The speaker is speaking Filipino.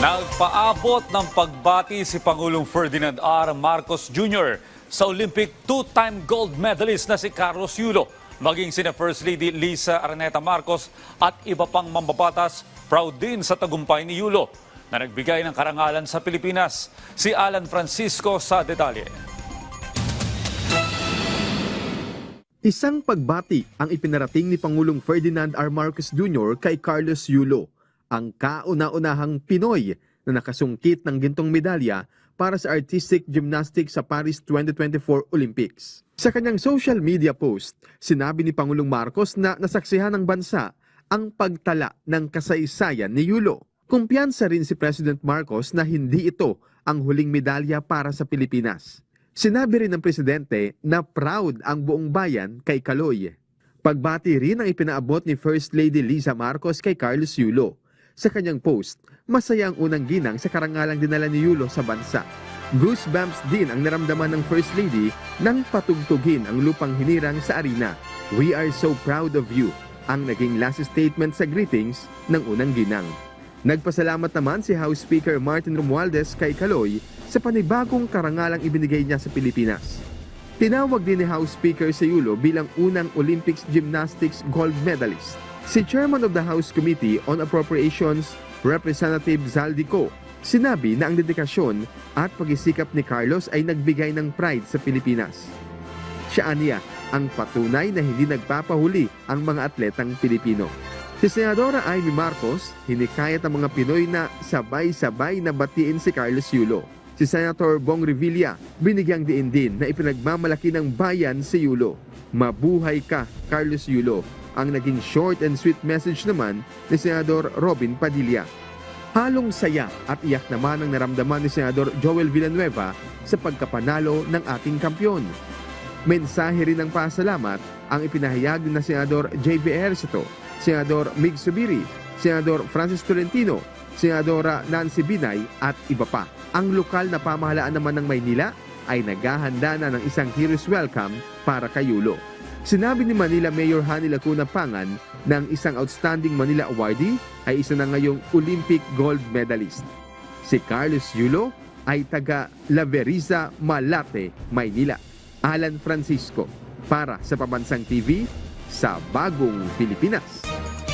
Nagpaabot ng pagbati si Pangulong Ferdinand R. Marcos Jr. sa Olympic two-time gold medalist na si Carlos Yulo. Maging sina First Lady Lisa Araneta Marcos at iba pang mambabatas proud din sa tagumpay ni Yulo na nagbigay ng karangalan sa Pilipinas. Si Alan Francisco sa detalye. Isang pagbati ang ipinarating ni Pangulong Ferdinand R. Marcos Jr. kay Carlos Yulo, ang kauna-unahang Pinoy na nakasungkit ng gintong medalya para sa artistic gymnastics sa Paris 2024 Olympics. Sa kanyang social media post, sinabi ni Pangulong Marcos na nasaksihan ng bansa ang pagtala ng kasaysayan ni Yulo. Kumpiyansa rin si President Marcos na hindi ito ang huling medalya para sa Pilipinas. Sinabi rin ng presidente na proud ang buong bayan kay Kaloy. Pagbati rin ang ipinaabot ni First Lady Liza Marcos kay Carlos Yulo. Sa kanyang post, masaya ang unang ginang sa karangalang dinala ni Yulo sa bansa. Goosebumps din ang naramdaman ng First Lady nang patugtugin ang lupang hinirang sa arena. We are so proud of you, ang naging last statement sa greetings ng unang ginang. Nagpasalamat naman si House Speaker Martin Romualdez kay Kaloy sa panibagong karangalang ibinigay niya sa Pilipinas. Tinawag din ni House Speaker si Yulo bilang unang Olympics Gymnastics gold medalist. Si Chairman of the House Committee on Appropriations, Representative Zaldico, sinabi na ang dedikasyon at pagisikap ni Carlos ay nagbigay ng pride sa Pilipinas. Siya aniya ang patunay na hindi nagpapahuli ang mga atletang Pilipino. Si Senadora Amy Marcos, hinikayat ang mga Pinoy na sabay-sabay na batiin si Carlos Yulo. Si Senator Bong Revilla, binigyang diin din na ipinagmamalaki ng bayan si Yulo. Mabuhay ka, Carlos Yulo. Ang naging short and sweet message naman ni Senador Robin Padilla. Halong saya at iyak naman ang naramdaman ni Senador Joel Villanueva sa pagkapanalo ng ating kampyon. Mensahe rin ng pasalamat ang ipinahayag na Senador J.V. Ejercito, Senador Mig Subiri, Senador Francis Tolentino, Senadora Nancy Binay at iba pa. Ang lokal na pamahalaan naman ng Maynila ay naghahanda na ng isang hero's welcome para kay Yulo. Sinabi ni Manila Mayor Hani Lacuna Pangan ng isang outstanding Manila awardee ay isa na ngayong Olympic gold medalist. Si Carlos Yulo ay taga Laveriza, Malate, Maynila. Alan Francisco para sa Pabansang TV sa Bagong Pilipinas.